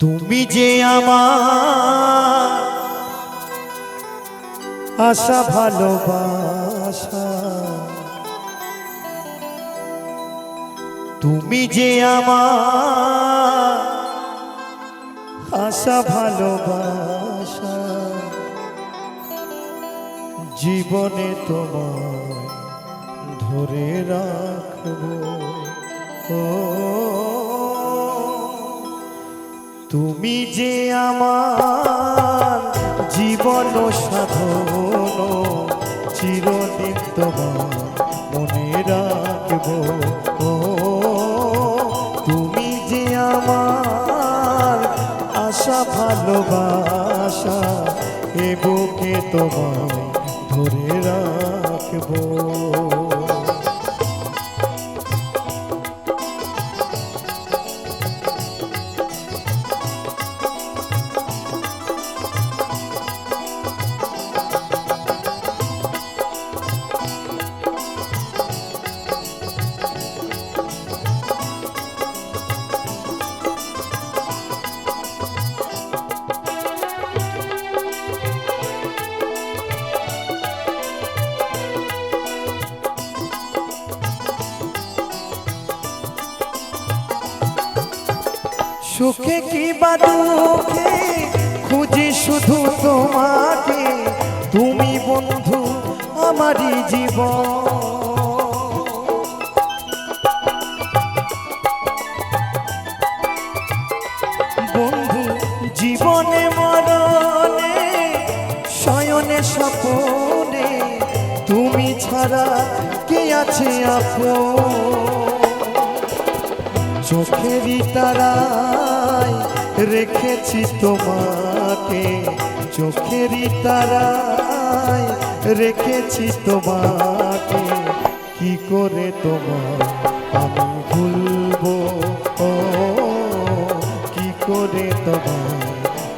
তুমি যে আমার আশা, ভালোবাসা, তুমি যে আমার আশা, ভালোবাসা, জীবনে তোমায় ধরে রাখব। ও তুমি যে আমার জীবন সাধন চিরদিন তোমার মনে রাখব। ও তুমি যে আমার আশা, ভালোবাসা, এ বুকে তোমায় ধরে রাখব। সুখে কি বা দুঃখে? খুঁজি শুধু তোমাকে। তুমি বন্ধু আমারই জীবন। বন্ধু, জীবনে মরণে, শয়নে স্বপনে, তুমি ছাড়া কে আছে আপন? চোখেরই তারায় রেখেছি তোমাকে। চোখেরই তারায় রেখেছি তোমাকে। কি করে তোমার আমি ভুলবো? ও, কি করে তোমার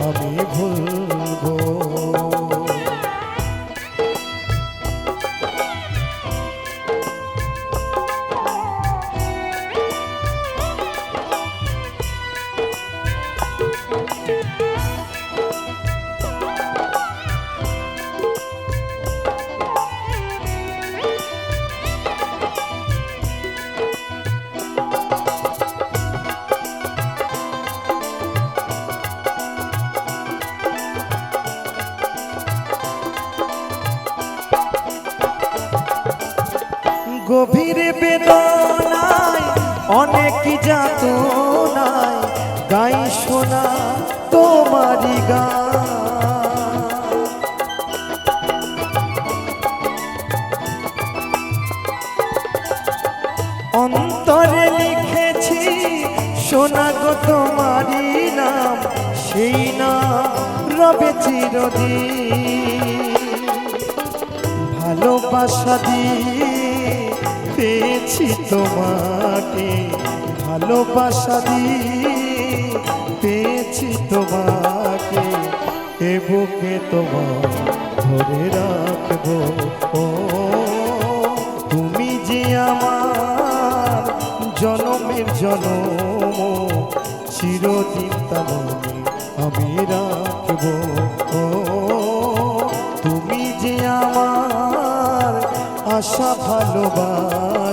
আমি ভুলবো? গভীর বেদনায়, অনেক যাতনায় গাই শোনা তোমারি গান। অন্তরে লিখেছি, শোনা গো তোমারি নাম, সেই নাম রবে চিরদিন। ভালোবাসা দিয়ে পেয়েছি তোমাকে, ভালোবাসা দিয়ে পেয়েছি তোমাকে, এ বুকে তোমার ধরে রাখব। ও, তুমি যে আমার জনমের জনম, চিরদিন তামনে আমি রাখব। ও, তুমি যে আমার আশা ভালোবাসা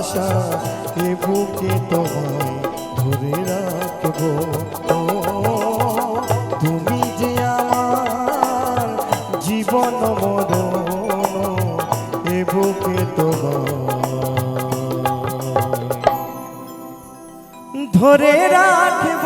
এ বুকে তোমায় ধরে রাখব। তুমি যে আমার জীবন মরণ, এ বুকে তোমায় ধরে রাখব।